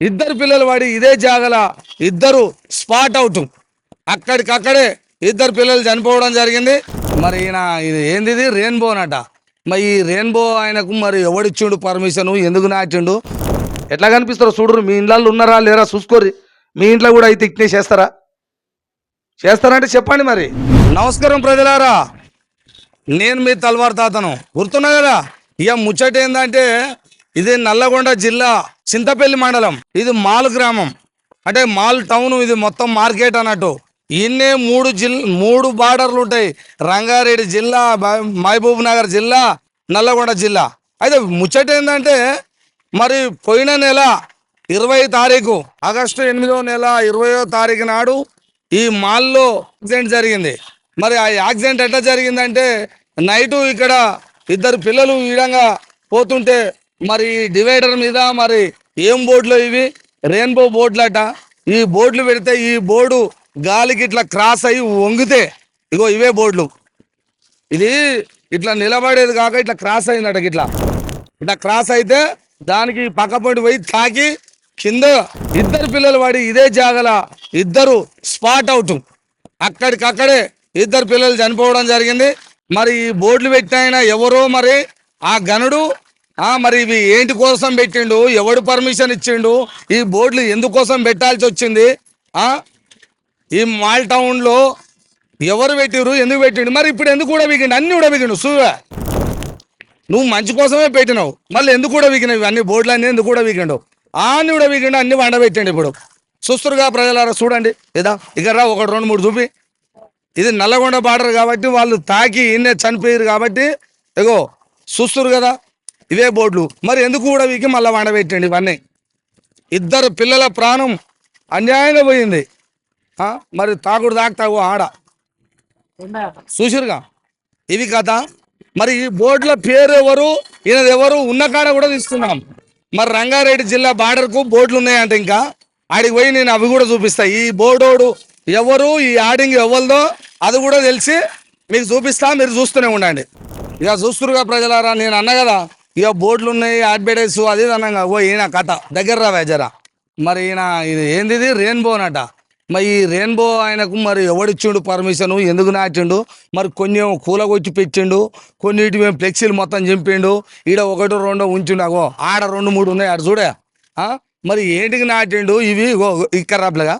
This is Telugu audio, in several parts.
ఇద్దరు పిల్లలు వాడి ఇదే జాగల ఇద్దరు స్పాట్ అవుట్. అక్కడికక్కడే ఇద్దరు పిల్లలు చనిపోవడం జరిగింది. మరి ఈయన ఇది ఏంది ఇది? రెయిన్బో అనట మరి ఈ రెయిన్బో ఆయనకు మరి ఎవడిచ్చిండు పర్మిషన్? ఎందుకు నాటిండు? ఎట్లా కనిపిస్తారు? చూడరు మీ ఇంట్లో ఉన్నారా లేరా? చూసుకోరు మీ ఇంట్లో కూడా అయితే ఇట్నే చేస్తారా? చేస్తారంటే చెప్పండి మరి. నమస్కారం ప్రజలారా. నేను మీ తల్వార్ తాతను. గుర్తున్నా కదా? ఇక ముచ్చట ఏంటంటే ఇది నల్లగొండ జిల్లా. చింతపల్లి మండలం. ఇది మాల్ గ్రామం. అంటే మాల్ టౌన్ ఇది మొత్తం మార్కెట్ అన్నట్టు. ఇన్నే మూడు జిల్ మూడు బార్డర్లు ఉంటాయి. రంగారెడ్డి జిల్లా మహబూబ్ నగర్ జిల్లా నల్లగొండ జిల్లా. అయితే ముచ్చట ఏంటంటే మరి పోయిన నెల ఇరవై తారీఖు ఆగస్టు ఎనిమిదో నెల ఇరవయో తారీఖు నాడు ఈ మాల్లో యాక్సిడెంట్ జరిగింది. మరి ఆ యాక్సిడెంట్ ఎట్లా జరిగిందంటే నైటు ఇక్కడ ఇద్దరు పిల్లలు ఈ విధంగా పోతుంటే మరి ఈ డివైడర్ మీద మరి ఏం బోట్లు ఇవి? రెయిన్బో బోట్లట ఈ బోట్లు పెడితే ఈ బోర్డు గాలికి ఇట్లా క్రాస్ అయ్యి వంగితే ఇగో ఇవే బోర్డులు. ఇది ఇట్లా నిలబడేది కాక ఇట్లా క్రాస్ అయిందట ఇట్లా ఇట్లా క్రాస్ అయితే దానికి పక్క పొంటి పోయి తాకి కింద ఇద్దరు పిల్లలు వాడి ఇదే జాగల ఇద్దరు స్పాట్ అవుట్. అక్కడికక్కడే ఇద్దరు పిల్లలు చనిపోవడం జరిగింది. మరి ఈ బోర్డులు పెట్టిన ఎవరో మరి ఆ గనుడు మరి ఇవి ఏంటి కోసం పెట్టిండు? ఎవడు పర్మిషన్ ఇచ్చిండు? ఈ బోర్డులు ఎందుకోసం పెట్టాల్సి వచ్చింది? ఈ మాల్ టౌన్లో ఎవరు పెట్టిరు ఎందుకు పెట్టిండు? మరి ఇప్పుడు ఎందుకు కూడా వీకిండు అన్ని కూడా వీకిండు సూవే. నువ్వు మంచి కోసమే పెట్టినావు. మళ్ళీ ఎందుకు కూడా వీకినావు అన్ని బోర్డులు అన్నీ ఎందుకు కూడా వీకిండు అన్ని కూడా వీకిండు అన్ని వండబెట్టిండు ఇప్పుడు. చూస్తురుగా ప్రజలారా చూడండి. ఏదా ఇక్కడ ఒకటి రెండు మూడు చూపి. ఇది నల్లగొండ బార్డర్ కాబట్టి వాళ్ళు తాకి ఇన్నే చనిపోయారు కాబట్టి ఇగో చూస్తురు కదా. ఇవే బోర్డులు. మరి ఎందుకు కూడా వీకి మళ్ళీ వండబెట్టండి ఇవన్నీ? ఇద్దరు పిల్లల ప్రాణం అన్యాయంగా పోయింది. మరి తాగుడు తాగుతావు ఆడ. చూసిరుగా ఇవి కథ మరి ఈ బోర్డుల పేరు ఎవరు? ఈయన ఎవరు? ఉన్న కాడ కూడా తీసుకున్నాం మరి రంగారెడ్డి జిల్లా బార్డర్కు బోర్డులు ఉన్నాయంట ఇంకా. ఆడికి పోయి నేను అవి కూడా చూపిస్తా. ఈ బోర్డోడు ఎవరు? ఈ ఆడింగ్ ఎవరిదో? అది కూడా తెలిసి మీకు చూపిస్తా. మీరు చూస్తూనే ఉండండి. ఇక చూస్తురుగా ప్రజలారా నేను అన్న కదా. ఇక బోట్లు ఉన్నాయి అడ్వర్టైజ్ అది అనగా. ఓ ఈయన కథ. దగ్గర రావే జరా మరి ఈయన ఇది ఏంది ఇది రెయిన్బో అనట మరి ఈ రెయిన్బో ఆయనకు మరి ఎవడిచ్చిండు పర్మిషన్? ఎందుకు నాటిండు? మరి కొన్ని ఏమో కూలగొచ్చి పెట్టిండు. కొన్నిటి మేము ఫ్లెక్సీలు మొత్తం చింపిండు. ఈడ ఒకటో రెండో ఉంచిండు. అగో ఆడ రెండు మూడు ఉన్నాయి. ఆడ చూడే. మరి ఏంటికి నాటిండు? ఇవి ఇక్కడ రాప్లగా.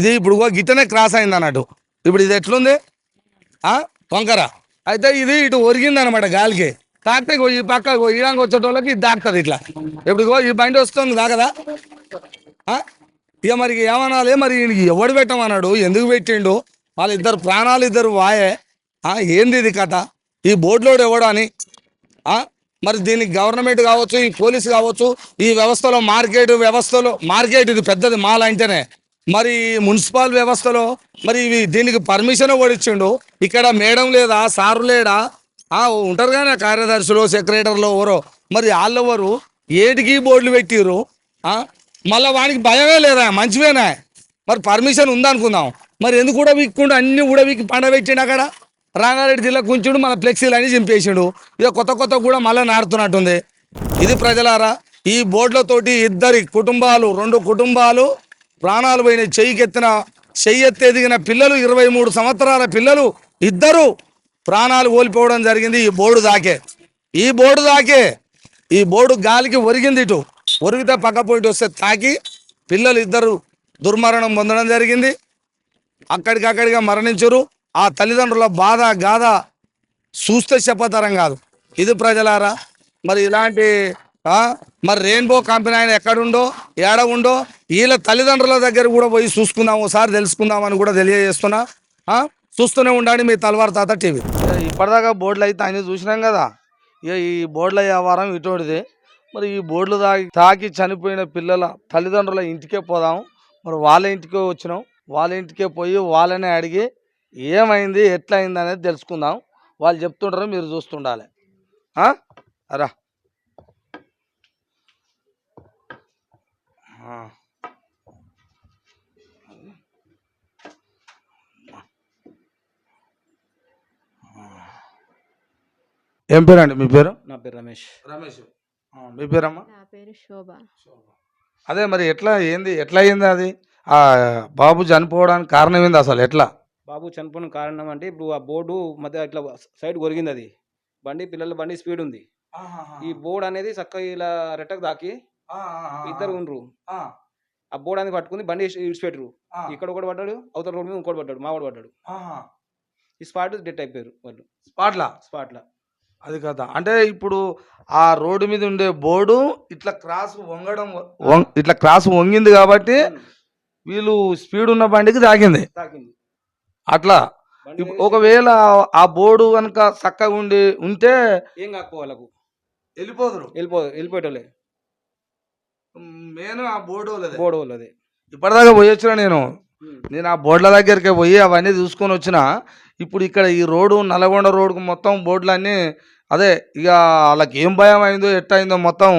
ఇది ఇప్పుడు గిట్టనే క్రాస్ అయింది అన్నట్టు. ఇప్పుడు ఇది ఎట్లుంది? వంకర. అయితే ఇది ఇటు ఒరిగింది అనమాట గాలికి. తాకితే ఈ పక్క ఇగో వచ్చేటోళ్ళకి ఇది దాకుతుంది ఇట్లా. ఇప్పుడుగో ఈ బండి వస్తుంది దాకదా ఇక మరి ఏమనాలి మరి ఎవడు పెట్టమన్నాడు? ఎందుకు పెట్టిండు? వాళ్ళ ఇద్దరు ప్రాణాలు ఇద్దరు వాయే. ఏంది ఇది కథ? ఈ బోర్డులోడు ఎవడు అని? మరి దీనికి గవర్నమెంట్ కావచ్చు ఈ పోలీసు కావచ్చు ఈ వ్యవస్థలో మార్కెట్ వ్యవస్థలో మార్కెట్ ఇది పెద్దది మాల్ అంటేనే మరి ఈ మున్సిపల్ వ్యవస్థలో మరి ఇవి దీనికి పర్మిషన్ ఓడిచ్చిండు ఇక్కడ మేడం లేదా సారు లేడా? ఉంటారు కానీ కార్యదర్శులు సెక్రటరీలు ఎవరో. మరి వాళ్ళెవరు ఏటికి బోర్డులు పెట్టిర్రు? మళ్ళీ వానికి భయమే లేదా? మంచివేనా? మరి పర్మిషన్ ఉందనుకుందాం. మరి ఎందుకు కూడా వీక్కుండా? అన్ని కూడా వీక్కి పండబెట్టిండు అక్కడ? రంగారెడ్డి జిల్లా కుంచుడు మన ఫ్లెక్సీలు అని చింపేసిండు. ఇక కొత్త కొత్త కూడా మళ్ళీ నాడుతున్నట్టుంది ఇది ప్రజలారా ఈ బోర్డులతోటి ఇద్దరి కుటుంబాలు రెండు కుటుంబాలు ప్రాణాలు పోయిన చెయ్యికెత్తిన చెయ్యెత్తి ఎదిగిన పిల్లలు ఇరవై మూడు సంవత్సరాల పిల్లలు ఇద్దరు. ప్రాణాలు ఓలిపోవడం జరిగింది ఈ బోర్డు దాకే. ఈ బోర్డు దాకే. ఈ బోర్డు గాలికి ఒరిగింది ఇటు. ఒరిగితే పక్క పోయిట్ వస్తే తాకి పిల్లలు ఇద్దరు దుర్మరణం పొందడం జరిగింది. అక్కడికక్కడిగా మరణించరు. ఆ తల్లిదండ్రుల బాధ గాథ చూస్తే చెప్పతరం కాదు. ఇది ప్రజలారా మరి ఇలాంటి మరి రెయిన్బో కంపెనీ ఆయన ఎక్కడుండో ఏడ ఉండో వీళ్ళ తల్లిదండ్రుల దగ్గర కూడా పోయి చూసుకుందాం ఒకసారి తెలుసుకుందాం అని కూడా తెలియజేస్తున్నా. చూస్తూనే ఉండండి మీ తలవారు తాత టీవీ. ఇప్పటిదాకా బోర్డులు అయితే ఆయన చూసినాం కదా. ఇక ఈ బోర్డుల వ్యాపారం ఇటువంటిది. మరి ఈ బోర్డులు తాకి తాకి చనిపోయిన పిల్లల తల్లిదండ్రుల ఇంటికే పోదాం. మరి వాళ్ళ ఇంటికే వచ్చినాం. వాళ్ళ ఇంటికే పోయి వాళ్ళనే అడిగి ఏమైంది ఎట్లా అయింది అనేది తెలుసుకుందాం. వాళ్ళు చెప్తుంటారు మీరు చూస్తుండాలి. ఆ? ఏం పేరండి? మీ పేరు? నా పేరు రమేష్. రమేష్. మీ పేరమ్మా? నా పేరు శోభ. అదే మరి ఎట్లా ఏంది? ఎట్లా అయింది అది? ఆ బాబు చనిపోవడానికి కారణం ఏంది అసలు? ఎట్లా? బాబు చనిపోయిన కారణం అంటే ఇప్పుడు ఆ బోర్డు మధ్య ఇట్లా సైడ్ కొరిగింది అది. బండి పిల్లల బండి స్పీడ్ ఉంది. ఈ బోర్డు అనేది చక్కగా ఇలా రెట్టకు దాకి ఇద్దరు ఉండ్రు. ఆ. బోర్డు అనేది పట్టుకుని బండి ఇడిచిపెట్టరు ఇక్కడ ఒకటి పడ్డాడు అవతల రోడ్ మీద ఇంకోటి పడ్డాడు మావాడు పడ్డాడు. ఈ స్పాట్ డెట్ అయిపోయారు వాళ్ళు. స్పాట్లా? స్పాట్లో. అది కదా. అంటే ఇప్పుడు ఆ రోడ్డు మీద ఉండే బోర్డు ఇట్లా క్రాస్ వంగడం ఇట్లా క్రాస్ వంగింది కాబట్టి వీళ్ళు స్పీడ్ ఉన్న బండికి తాకింది. అట్లా. ఒకవేళ ఆ బోర్డు కనుక చక్కగా ఉండి ఉంటే ఏం కాకపో వాళ్ళకు? వెళ్ళిపోదురు. వెళ్ళిపో వెళ్ళిపోయేటోళ్ళే. నేను ఆ బోర్డు బోర్డు వాళ్ళది. ఇప్పటిదాకా పోయి వచ్చిన నేను. నేను ఆ బోర్డుల దగ్గరికి పోయి అవన్నీ చూసుకొని వచ్చిన ఇప్పుడు ఇక్కడ ఈ రోడ్డు నల్గొండ రోడ్డుకు మొత్తం బోర్డులన్నీ అదే ఇక వాళ్ళకి ఏం భయం అయిందో ఎట్ట అయిందో మొత్తం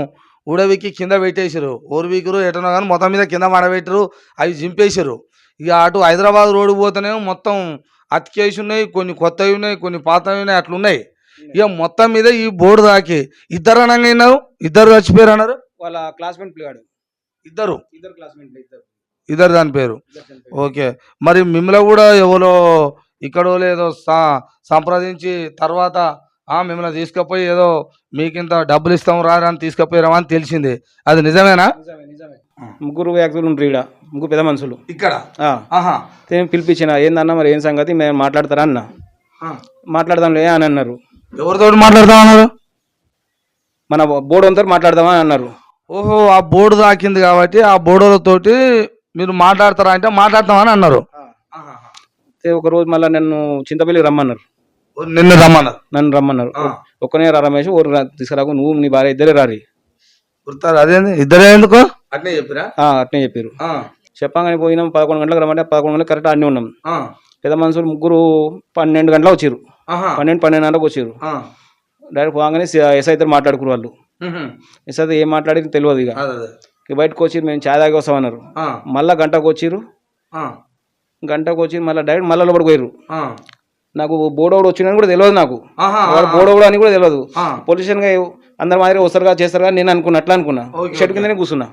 ఊడవికి కింద పెట్టేసారు ఓర్వీకురు ఎటనో కానీ మొత్తం మీద కింద మడబెట్టరు అవి చింపేసారు ఇక అటు హైదరాబాద్ రోడ్డు పోతేనేమో మొత్తం అతికేసి ఉన్నాయి కొన్ని కొత్తవి ఉన్నాయి కొన్ని పాతవి ఉన్నాయి అట్లున్నాయి. ఇక మొత్తం మీద ఈ బోర్డు దాకి ఇద్దరు అనగా విన్నారు ఇద్దరు చచ్చిపోయారు అన్నారు. వాళ్ళ క్లాస్మేట్ పిల్లాడు. ఇద్దరు. ఇద్దరు క్లాస్మేట్ ఇద్దరు. ఇద్దరు దాని పేరు. ఓకే. మరి మిమ్మల్ని కూడా ఎవరో ఇక్కడో లేదో సా- సంప్రదించి తర్వాత మిమ్మల్ని తీసుకుపోయి ఏదో మీకింత డబ్బులు ఇస్తాం రా అని తీసుకుపోయారా అని తెలిసింది. అది నిజమేనా? నిజమే నిజమే. ముగ్గురు వ్యక్తులు ఉంటారు ఈడ. ముగ్గురు పెద్ద మనుషులు. ఇక్కడ? ఆహా. నేను పిలిపించిన ఏందన్నా మరి ఏం సంగతి? మేము మాట్లాడతారా? అన్న. మాట్లాడదాంలే అని అన్నారు. ఎవరితో మాట్లాడుతా ఉన్నారు మన బోర్డు అంతా మాట్లాడదామా అని అన్నారు. ఓహో ఆ బోర్డు తాకింది కాబట్టి ఆ బోర్డులతోటి మీరు మాట్లాడతారా అంటే మాట్లాడతామని అన్నారు. ఒక రోజు మళ్ళీ నన్ను చింతపల్లికి రమ్మన్నారు. నిన్న రమ్మన్నారు. నన్ను రమ్మన్నారు. ఒక్కనే రా రమేష్ ఊరు తీసుకురాకు నువ్వు నీ భార్య ఇద్దరే రారి. గుర్తారు అదేంది? ఇద్దరే ఎందుకు? అట్నే చెప్పిరా? ఆ, అట్నే చెప్పారు చెప్పగానే పోయినాం పదకొండు గంటలకు రమ్మంటే పదకొండు గంటలకు కరెక్ట్ అన్నీ ఉన్నాం. పెద్ద మనుషులు ముగ్గురు పన్నెండు గంటలకు వచ్చారు పన్నెండు పన్నెండున్నరకు వచ్చారు డైరెక్ట్ పోగానే ఎస్ఐ అయితే మాట్లాడుకురు వాళ్ళు. ఎస్ఐ అయితే ఏం మాట్లాడింది తెలియదు ఇక. ఇక బయటకు వచ్చి మేము ఛాయ్ తాగి వస్తామన్నారు మళ్ళీ గంటకు వచ్చిర్రు. గంటకు వచ్చి మళ్ళీ డైరెక్ట్ మళ్ళీ లోపలికి పోయారు నాకు బోడోడు వచ్చిందని కూడా తెలియదు నాకు. వాడు బోడోడు అని కూడా తెలియదు పొలిటీషియన్గా అందరి మాదిరి వస్తారుగా చేస్తారుగా నేను అనుకున్నా అట్లా అనుకున్నా. షెడ్ కిందనే కూర్చున్నా.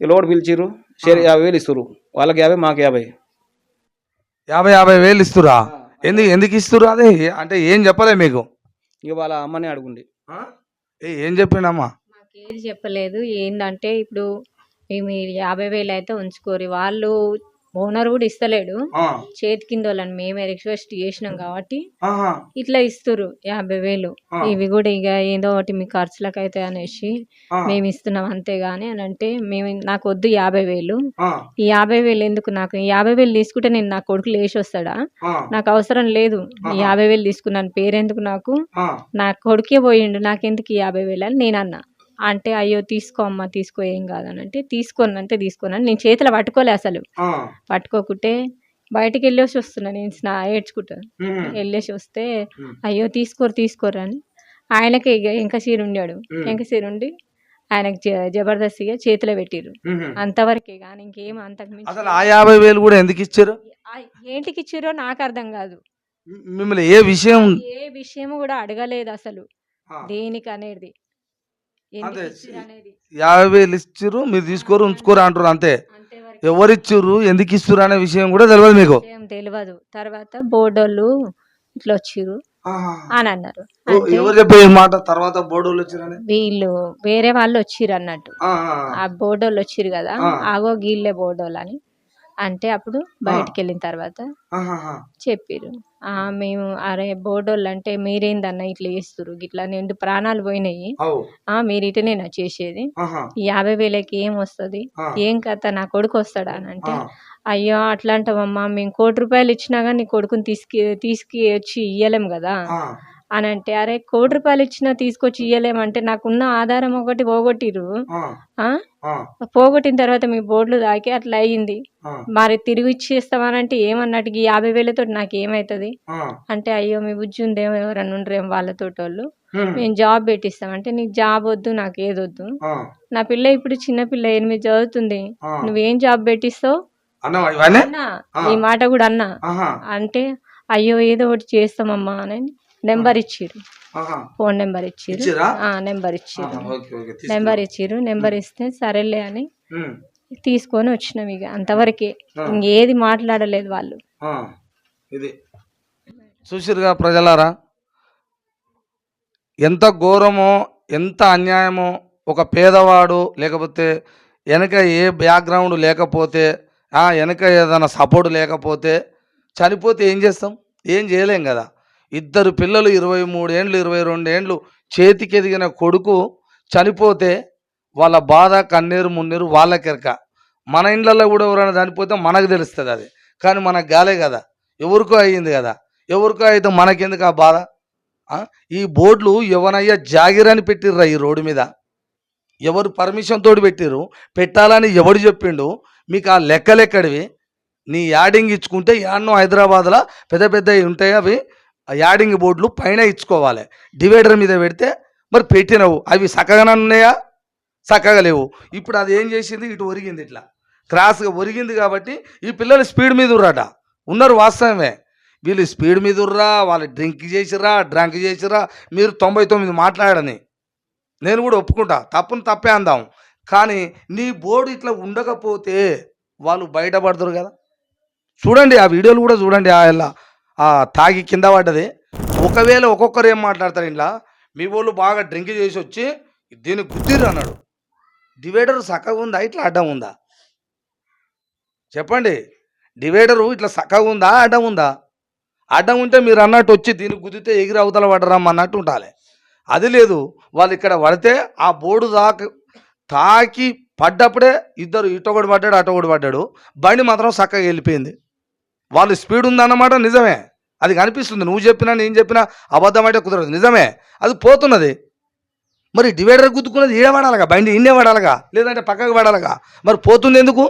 లోడ్ పిలిచిర్రు షేర్ యాభై వేలు ఇస్తారు వాళ్ళకి యాభై మాకు యాభై. యాభై యాభై వేలు ఇస్తురా ఎందుకు ఎందుకు ఇస్తురు అదే? అంటే ఏం చెప్పలే మీకు? ఇక వాళ్ళ అమ్మని అడుగుండి. ఏ, చెప్పిండమ్మా మాకేది చెప్పలేదు. ఏంటంటే ఇప్పుడు మేము యాభై వేలు అయితే ఉంచుకోరు. వాళ్ళు ఓనర్ కూడా ఇస్తలేడు. చేతి కింద వాళ్ళని మేమే రిక్వెస్ట్ చేసినాం కాబట్టి ఇట్లా ఇస్తురు యాభై వేలు. ఇవి కూడా ఇక ఏదో ఒకటి మీ ఖర్చులకు అయితే అనేసి మేము ఇస్తున్నాం అంతేగాని అని అంటే మేము నాకు వద్దు యాభై వేలు. ఈ యాభై వేలు ఎందుకు నాకు? యాభై వేలు తీసుకుంటే నేను నా కొడుకు లేచి వస్తాడా? నాకు అవసరం లేదు. ఈ యాభై వేలు తీసుకున్నాను. పేరెందుకు నాకు? నా కొడుకే పోయిండు. నాకెందుకు ఈ యాభై వేలు అని నేను అన్నా అంటే అయ్యో తీసుకో అమ్మా తీసుకో ఏం కాదని అంటే తీసుకోను అంటే తీసుకోనని నేను చేతిలో పట్టుకోలే అసలు. పట్టుకోకుంటే బయటికి వెళ్ళేసి వస్తున్నా నేను స్నా ఏడ్చుకుంటా. వెళ్ళేసి వస్తే అయ్యో తీసుకోరు తీసుకోరు అని. ఆయనకి ఇక ఎంకసీరు ఉండాడు ఎంకసీరు ఉండి ఆయనకి జబర్దస్తిగా చేతిలో పెట్టిర్రు. అంతవరకే కానీ ఇంకేం అంతకు మించి అసలు ఆ యాభై వేలు కూడా ఎందుకు ఇచ్చారు? ఏంటికి ఇచ్చిరో నాకు అర్థం కాదు. మిమ్మల్ని ఏ విషయం ఏ విషయం కూడా అడగలేదు అసలు. దేనికి అనేది ఇచ్చిర్రు అనేది? యాభై వేలు ఇచ్చారు మీరు తీసుకోరు ఉంచుకోరు అంటారు అంతే. ఎవరు ఇచ్చారు ఎందుకు ఇస్తారు అనే విషయం కూడా తెలియదు మీకు. తెలియదు తర్వాత బోర్డోళ్ళు ఇట్లా వచ్చిర్రు అని అన్నారు. ఎవరు చెప్పే ఈ మాట? తర్వాత బోర్డు వచ్చారని వీళ్ళు వేరే వాళ్ళు వచ్చిర్రు అన్నట్టు. ఆ బోర్డోళ్ళు వచ్చిర్రు కదా. ఆగో గీళ్ళే బోర్డోళ్ళు అని అంటే అప్పుడు బయటికి వెళ్ళిన తర్వాత చెప్పిర్రు. మేము అరే బోర్డోళ్ళు అంటే మీరేందన్న ఇట్లా చేస్తురు ఇట్లా నిండు ప్రాణాలు పోయినాయి. ఆ మీరు ఇటనేనా చేసేది. యాభై వేలకి ఏం వస్తుంది? ఏం కథ? నా కొడుకు వస్తాడా అని అంటే అయ్యో అట్లా అంటావమ్మా మేము కోటి రూపాయలు ఇచ్చినా కానీ నీ కొడుకుని తీసుకు తీసుకు వచ్చి ఇయ్యలేం కదా. అని అంటే అరే కోటి రూపాయలు ఇచ్చినా తీసుకొచ్చి ఇయ్యలేమంటే నాకున్న ఆధారం ఒకటి పోగొట్టిరు ఆ? పోగొట్టిన తర్వాత మీ బోర్డులు దాకి అట్లా అయ్యింది. మరి తిరిగి ఇచ్చేస్తామనంటే ఏమన్నట్టు ఈ యాభై వేలతో నాకు ఏమవుతుంది అంటే అయ్యో మీ బుజ్జి ఉందేమో ఎవరన్నా ఉండరేమో వాళ్ళతో వాళ్ళు మేము జాబ్ పెట్టిస్తామంటే నీకు జాబ్ వద్దు నాకు ఏదొద్దు నా పిల్ల ఇప్పుడు చిన్న పిల్ల ఎనిమిది చదువుతుంది. నువ్వేం జాబ్ పెట్టిస్తావు? అన్నా ఈ మాట కూడా అన్నా. అంటే అయ్యో ఏదో ఒకటి చేస్తామమ్మా అని. నెంబర్ ఇచ్చిర్రు. Phone number? ఆ, నెంబర్ ఓకే నెంబర్ ఇచ్చిర్రు. నెంబర్ ఇస్తే సరేలే అని తీసుకొని వచ్చినాం ఇక. అంతవరకే. ఇంకేది మాట్లాడలేదు వాళ్ళు. ఇది. చూసిరుగా ప్రజలారా? ఎంత ఘోరమో ఎంత అన్యాయమో ఒక పేదవాడు లేకపోతే వెనక ఏ బ్యాక్గ్రౌండ్ లేకపోతే వెనక ఏదైనా సపోర్ట్ లేకపోతే చనిపోతే ఏం చేస్తాం? ఏం చేయలేం కదా. ఇద్దరు పిల్లలు ఇరవై మూడేండ్లు ఇరవై రెండేండ్లు చేతికి ఎదిగిన కొడుకు చనిపోతే వాళ్ళ బాధ కన్నీరు మున్నీరు వాళ్ళకెరక. మన ఇండ్లలో కూడా ఎవరైనా చనిపోతే మనకు తెలుస్తుంది అది. కానీ మనకు గాలే కదా. ఎవరికో అయ్యింది కదా. ఎవరికో అయితే మనకెందుకు ఆ బాధ? ఈ బోర్డులు ఎవనయ్యా జాగిరని పెట్టిర్రా ఈ రోడ్డు మీద. ఎవరు పర్మిషన్ తోటి పెట్టిరు పెట్టాలని ఎవడు చెప్పిండు? మీకు ఆ లెక్కలెక్కడివి నీ యాడింగ్ ఇచ్చుకుంటే యాడ్ను హైదరాబాద్లో పెద్ద పెద్ద ఉంటాయి అవి. యాడింగ్ బోర్డులు పైన ఇచ్చుకోవాలి. డివైడర్ మీద పెడితే మరి పెట్టినవు. అవి చక్కగానే ఉన్నాయా? చక్కగా లేవు. ఇప్పుడు అది ఏం చేసింది? ఇటు ఒరిగింది ఇట్లా. క్రాస్గా ఒరిగింది కాబట్టి ఈ పిల్లలు స్పీడ్ మీద ఉర్రాట. ఉన్నారు వాస్తవమే. వీళ్ళు స్పీడ్ మీద ఉర్రా వాళ్ళు డ్రింక్ చేసిరా డ్రంక్ చేసిరా మీరు తొంభై తొమ్మిది మాట్లాడని. నేను కూడా ఒప్పుకుంటా. తప్పును తప్పే అందాం. కానీ నీ బోర్డు ఇట్లా ఉండకపోతే వాళ్ళు బయటపడతారు కదా. చూడండి ఆ వీడియోలు కూడా చూడండి ఆ ఇలా తాగి కింద పడ్డది. ఒకవేళ ఒక్కొక్కరు ఏం మాట్లాడతారు ఇంట్లో మీ వాళ్ళు బాగా డ్రింక్ చేసి వచ్చి దీన్ని గుద్దిర్రు అన్నాడు. డివైడర్ చక్కగా ఉందా? ఇట్లా అడ్డం ఉందా? చెప్పండి. డివైడరు ఇట్లా చక్కగా ఉందా? అడ్డం ఉందా? అడ్డం ఉంటే మీరు అన్నట్టు వచ్చి దీన్ని గుద్దితే ఎగిరి అవతల పడరాం అన్నట్టు ఉండాలి. అది లేదు. వాళ్ళు ఇక్కడ పడితే ఆ బోర్డు దాకా తాకి పడ్డప్పుడే ఇద్దరు ఇటొకటి పడ్డాడు అటొకటి పడ్డాడు. బండి మాత్రం చక్కగా వెళ్ళిపోయింది. వాళ్ళు స్పీడ్ ఉందన్నమాట నిజమే. అది కనిపిస్తుంది. నువ్వు చెప్పినా నేను చెప్పినా అబద్ధం అంటే కుదరదు. నిజమే? అది పోతున్నది. మరి డివైడర్ గుద్దుకున్నది ఈడ పడాలిగా బండి ఇన్నే పడాలిగా లేదంటే పక్కకు పడాలగా మరి పోతుంది ఎందుకు?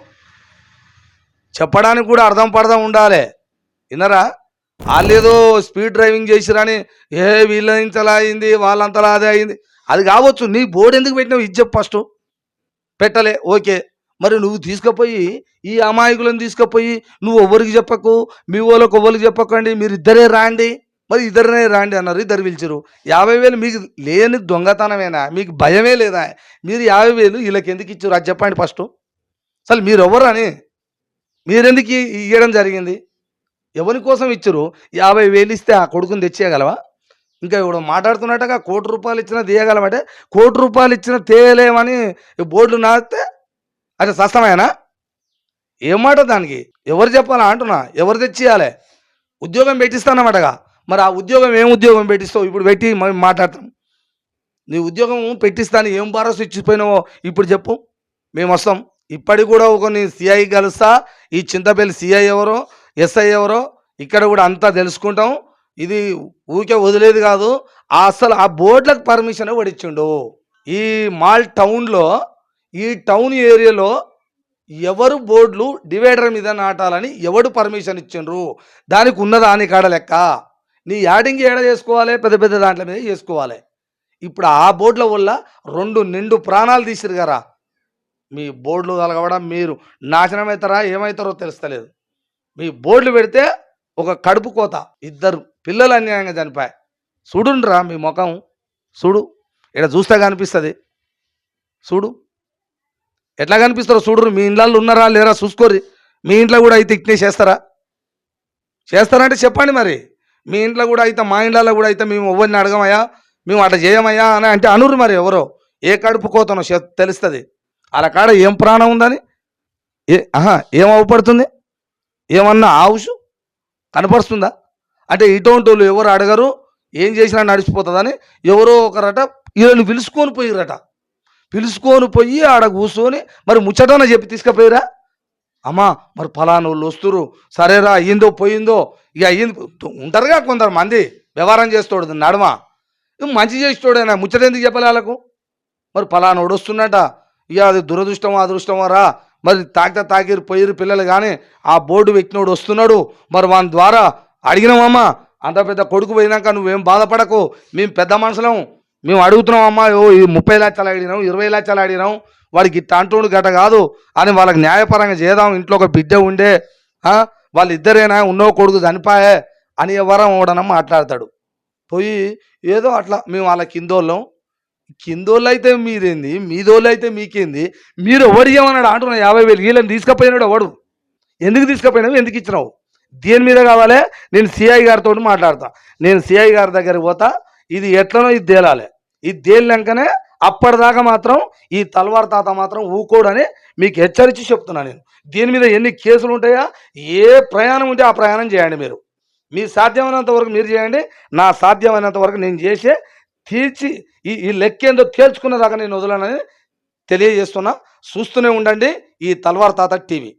చెప్పడానికి కూడా అర్థం పడదాం ఉండాలి. విన్నరా? వాళ్ళేదో స్పీడ్ డ్రైవింగ్ చేసిరని ఏ వీళ్ళ ఇంతలా అయింది వాళ్ళంతలా అదే అయింది. అది కావచ్చు. నీ బోర్డు ఎందుకు పెట్టినావు? ఇది చెప్పు ఫస్ట్. పెట్టలే. ఓకే. మరి నువ్వు తీసుకుపోయి ఈ అమాయకులను తీసుకుపోయి నువ్వు ఎవరికి చెప్పకు మీ వాళ్ళకి ఎవరికి చెప్పకండి మీరు ఇద్దరే రాండి. మరి ఇద్దరినే రాండి అన్నారు ఇద్దరు పిలిచారు. యాభై వేలు మీకు లేని దొంగతనమేనా? మీకు భయమే లేదా? మీరు యాభై వేలు వీళ్ళకి ఎందుకు ఇచ్చారు? అది చెప్పండి ఫస్ట్. అసలు మీరు ఎవరు అని? మీరెందుకు ఇవ్వడం జరిగింది? ఎవరి కోసం ఇచ్చారు? యాభై వేలు ఇస్తే ఆ కొడుకుని తెచ్చేయగలవా? ఇంకా ఇప్పుడు మాట్లాడుతున్నట్టుగా కోటి రూపాయలు ఇచ్చినా తీయగలమంటే కోటి రూపాయలు ఇచ్చినా తేయలేమని ఈ బోర్డులు నాస్తే అదే సస్తమేనా ఏం మాట దానికి? ఎవరు చెప్పాలా అంటున్నా? ఎవరు తెచ్చియాలి ఉద్యోగం పెట్టిస్తానమాటగా మరి ఆ ఉద్యోగం ఏం ఉద్యోగం పెట్టిస్తావు? ఇప్పుడు పెట్టి మనం మాట్లాడతాం నీ ఉద్యోగం పెట్టిస్తాను. ఏం భరోసా ఇచ్చిపోయినావో ఇప్పుడు చెప్పు. మేము వస్తాం. ఇప్పటికి కూడా ఒక నీ సిఐ కలుస్తా. ఈ చింతపల్లి సిఐ ఎవరో ఎస్ఐ ఎవరో ఇక్కడ కూడా అంతా తెలుసుకుంటాం. ఇది ఊకే వదిలేదు కాదు. ఆ అసలు ఆ బోర్డులకు పర్మిషన్ పడిచ్చిండు ఈ మాల్ టౌన్లో ఈ టౌన్ ఏరియాలో ఎవరు బోర్డులు డివైడర్ మీద నాటాలని ఎవడు పర్మిషన్ ఇచ్చిండ్రు? దానికి ఉన్నదా అని కాడ లెక్క. నీ యాడింగ్ ఏడ చేసుకోవాలి? పెద్ద పెద్ద దాంట్ల మీద చేసుకోవాలి. ఇప్పుడు ఆ బోర్డుల వల్ల రెండు నిండు ప్రాణాలు తీసిరు కదా. మీ బోర్డులు కలగవడం మీరు నాశనం అవుతారా ఏమవుతారో తెలుస్తలేదు. మీ బోర్డులు పెడితే ఒక కడుపు కోత. ఇద్దరు పిల్లలు అన్యాయంగా చనిపోయాయి. చూడుండ్రా మీ ముఖం. చూడు. ఇక్కడ చూస్తే కనిపిస్తుంది. చూడు. ఎట్లా కనిపిస్తారో చూడరు మీ ఇంట్లో ఉన్నారా లేరా చూసుకోరు మీ ఇంట్లో కూడా అయితే ఇట్నే చేస్తారా? చేస్తారంటే చెప్పండి మరి. మీ ఇంట్లో కూడా అయితే మా ఇంట్లో కూడా అయితే మేము ఎవరిని అడగమయ్యా మేము అట్లా చేయమయ్యా అని అంటే అనురు మరి ఎవరో. ఏ కడుపు కోతనో తెలుస్తుంది. అలా కాడ ఏం ప్రాణం ఉందని? ఏ ఆహా ఏం అవపడుతుంది? ఏమన్నా ఆవుషు కనపరుస్తుందా? అంటే ఇటువంటి వాళ్ళు ఎవరు అడగరు ఏం చేసినా నడిచిపోతుందని ఎవరో ఒకరట వీళ్ళని పిలుచుకొని పోయిరట పిలుచుకొని పోయి ఆడ కూర్చొని మరి ముచ్చటన చెప్పి తీసుకుపోయిరా? అమ్మా మరి ఫలానా వాళ్ళు వస్తురు సరేరా అయ్యిందో పోయిందో? ఇక అయ్యింది ఉంటారుగా కొందరు మంది. వ్యవహారం చేస్తాడు నడమ. మంచి చేసేటోడేనా? ముచ్చట ఎందుకు చెప్పలే వాళ్ళకు? మరి ఫలానాడు వస్తున్నట. ఇక అది దురదృష్టమో అదృష్టమో రా. మరి తాకితే తాకిరు పోయిరు పిల్లలు కానీ ఆ బోర్డు వ్యక్తినోడు వస్తున్నాడు. మరి వాని ద్వారా అడిగినామమ్మా. అంత పెద్ద కొడుకు పోయినాక నువ్వేం బాధపడకు. మేము పెద్ద మనుషులం. మేము అడుగుతున్నాం అమ్మా ఓ ఈ ముప్పై లక్షలు అడిగినాం ఇరవై లక్షలు అడిగినాం వాడికి ఇట్ట అంటుండు గట కాదు అని వాళ్ళకి న్యాయపరంగా చేద్దాం ఇంట్లో ఒక బిడ్డ ఉండే వాళ్ళిద్దరేనా ఉన్నో కొడుకు చనిపాయే అని ఎవరం ఓడనం మాట్లాడతాడు. పోయి ఏదో అట్లా మేము వాళ్ళ కిందోళ్ళం. కిందోళ్ళు అయితే మీరేంది మీదోళ్ళు అయితే మీకేంది? మీరు ఎవరు ఇవ్వమన్నాడు అంటున్నా యాభై వేలు వీళ్ళని తీసుకుపోయినాడు ఎవడు? ఎందుకు తీసుకుపోయినావు? ఎందుకు ఇచ్చినావు? దేని మీద కావాలే? నేను సిఐ గారితో మాట్లాడతా. నేను సిఐ గారి దగ్గరికి పోతా ఇది ఎట్లనో ఇది తేలాలి. ఇది తేలినాకనే అప్పటిదాకా మాత్రం ఈ తల్వార్ తాత మాత్రం ఊకోడని మీకు హెచ్చరించి చెప్తున్నా నేను. దీని మీద ఎన్ని కేసులు ఉంటాయా? ఏ ప్రయాణం ఉంటే ఆ ప్రయాణం చేయండి మీరు. మీ సాధ్యమైనంత వరకు మీరు చేయండి. నా సాధ్యమైనంత వరకు నేను చేసే తీర్చి ఈ ఈ లెక్కేందో తేల్చుకున్న దాకా నేను వదలనని తెలియజేస్తున్నా. చూస్తూనే ఉండండి. ఈ తల్వార్ తాత టీవీ.